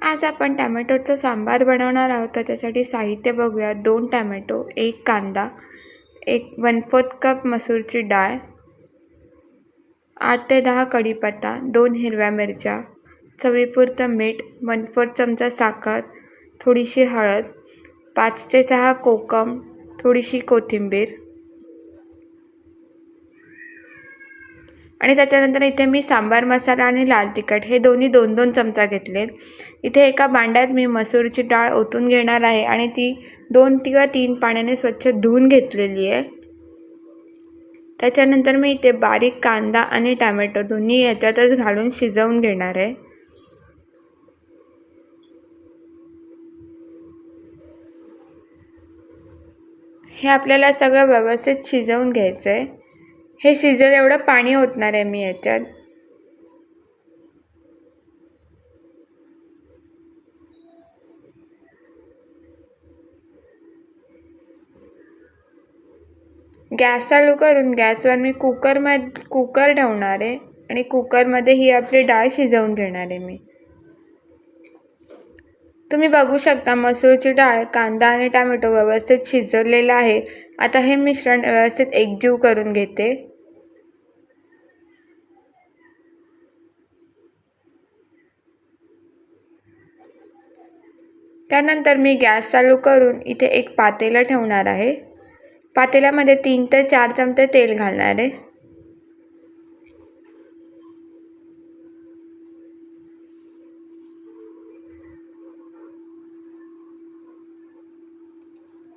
आज आपण टॅमॅटोचं सांबार बनवणार आहोत. तर त्यासाठी साहित्य बघूया दोन टॅमॅटो एक कांदा एक वन फोर्थ कप मसूरची डाळ आठ ते दहा कढीपत्ता दोन हिरव्या मिरच्या चवीपुरतं मीठ वन फोर्थ चमचा साखर थोडीशी हळद पाच ते सहा कोकम थोडीशी कोथिंबीर आणि त्याच्यानंतर इथे मी सांबार मसाला आणि लाल तिखट हे दोन्ही दोन दोन चमचा घेतले इथे एका भांड्यात मी मसूरची डाळ ओतून घेणार आहे आणि ती दोन किंवा तीन पाण्याने स्वच्छ धुवून घेतलेली आहे. त्याच्यानंतर मी इथे बारीक कांदा आणि टॅमॅटो दोन्ही याच्यातच घालून शिजवून घेणार आहे. हे आपल्याला सगळं व्यवस्थित शिजवून घ्यायचं आहे हे शिजेल एवढं पाणी ओतणार आहे मी याच्यात. गॅस चालू करून गॅसवर मी कुकरमध्ये कुकर ठेवणार आहे आणि कुकरमध्ये ही आपली डाळ शिजवून घेणार आहे मी. तुम्ही बघू शकता मसूरची डाळ कांदा आणि टॅमॅटो व्यवस्थित शिजवलेलं आहे. आता हे मिश्रण व्यवस्थित एकजीव करून घेते. त्यानंतर मी गॅस चालू करून इथे एक पातेलं ठेवणार आहे. पातेल्यामध्ये तीन ते चार चमचे तेल घालणार आहे.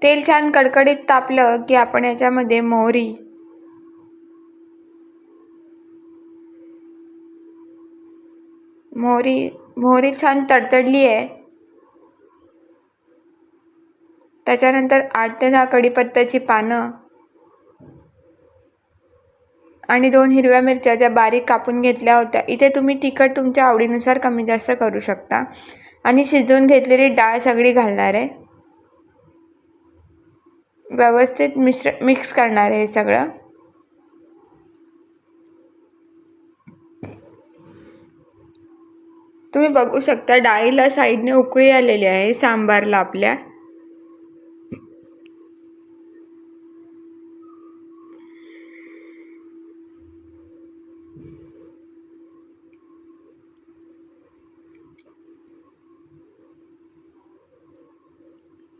तेल छान कडकडीत तापलं की आपण याच्यामध्ये मोहरी मोहरी मोहरी छान तडतडली आहे. त्याच्यानंतर आठ ते दहा कढीपत्त्याची पानं आणि दोन हिरव्या मिरच्या ज्या बारीक कापून घेतल्या होत्या. इथे तुम्ही तिखट तुमच्या आवडीनुसार कमी जास्त करू शकता. आणि शिजवून घेतलेली डाळ सगळी घालणार आहे. व्यवस्थित मिश्र मिक्स करणार आहे हे सगळं. तुम्ही बघू शकता डाळीला साईडने उकळी आलेली आहे सांबारला आपल्या.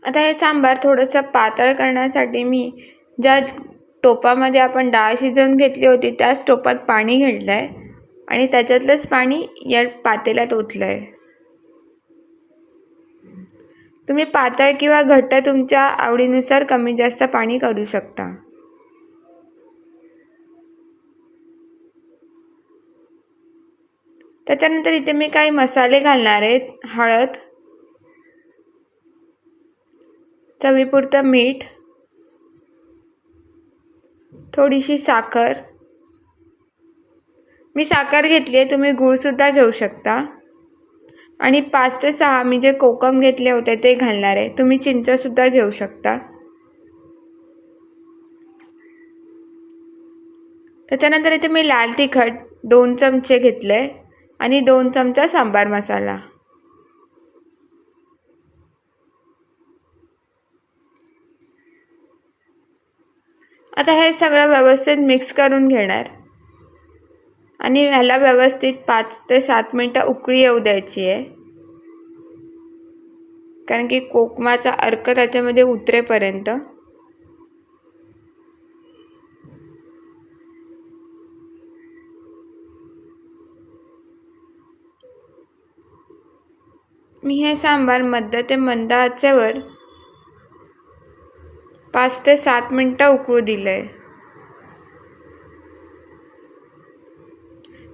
आता हे सांबार थोडंसं पातळ करण्यासाठी मी ज्या टोपामध्ये आपण डाळ शिजवून घेतली होती त्याच टोपात पाणी घेतलं आहे आणि त्याच्यातलंच पाणी या पातेल्यात ओतलं आहे तुम्ही पातळ किंवा घट्ट तुमच्या आवडीनुसार कमी जास्त पाणी करू शकता. त्याच्यानंतर इथे मी काही मसाले घालणार आहेत हळद चवीपुरतं मीठ थोडीशी साखर. मी साखर घेतली आहे तुम्ही गूळसुद्धा घेऊ शकता. आणि पाच ते सहा मी जे कोकम घेतले होते ते घालणार आहे. तुम्ही चिंचसुद्धा घेऊ शकता. त्याच्यानंतर इथे मी लाल तिखट दोन चमचे घेतले आणि दोन चमचा सांबार मसाला. आता हे सगळं व्यवस्थित मिक्स करून घेणार. आणि ह्याला व्यवस्थित पाच ते सात मिनटं उकळी येऊ द्यायची आहे. कारण की कोकमाचा अर्क त्याच्यामध्ये उतरेपर्यंत. मी हे सांबार मध्य ते मंद आचेवर पाच ते सात मिनटं उकळू दिलं आहे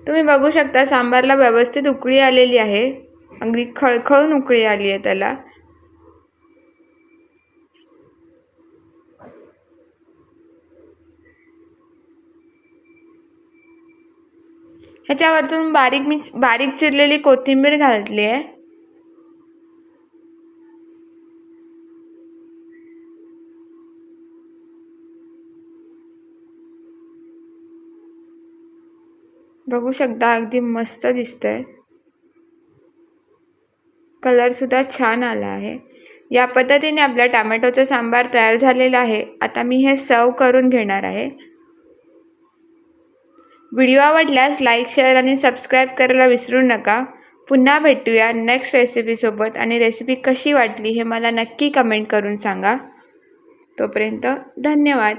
तुम्ही बघू शकता सांबारला व्यवस्थित उकळी आलेली आहे. अगदी खळखळून उकळी आली आहे त्याला. ह्याच्यावरतून बारीक मी बारीक चिरलेली कोथिंबीर घातली आहे. बघू शकता अगदी मस्त दिसतंय. कलरसुद्धा छान आला आहे. या पद्धतीने आपला टॅमॅटोचा सांबार तयार झालेला आहे. आता मी हे सर्व करून घेणार आहे. व्हिडिओ आवडल्यास लाईक शेअर आणि सबस्क्राईब करायला विसरू नका. पुन्हा भेटूया नेक्स्ट रेसिपीसोबत आणि रेसिपी कशी वाटली हे मला नक्की कमेंट करून सांगा. तोपर्यंत धन्यवाद.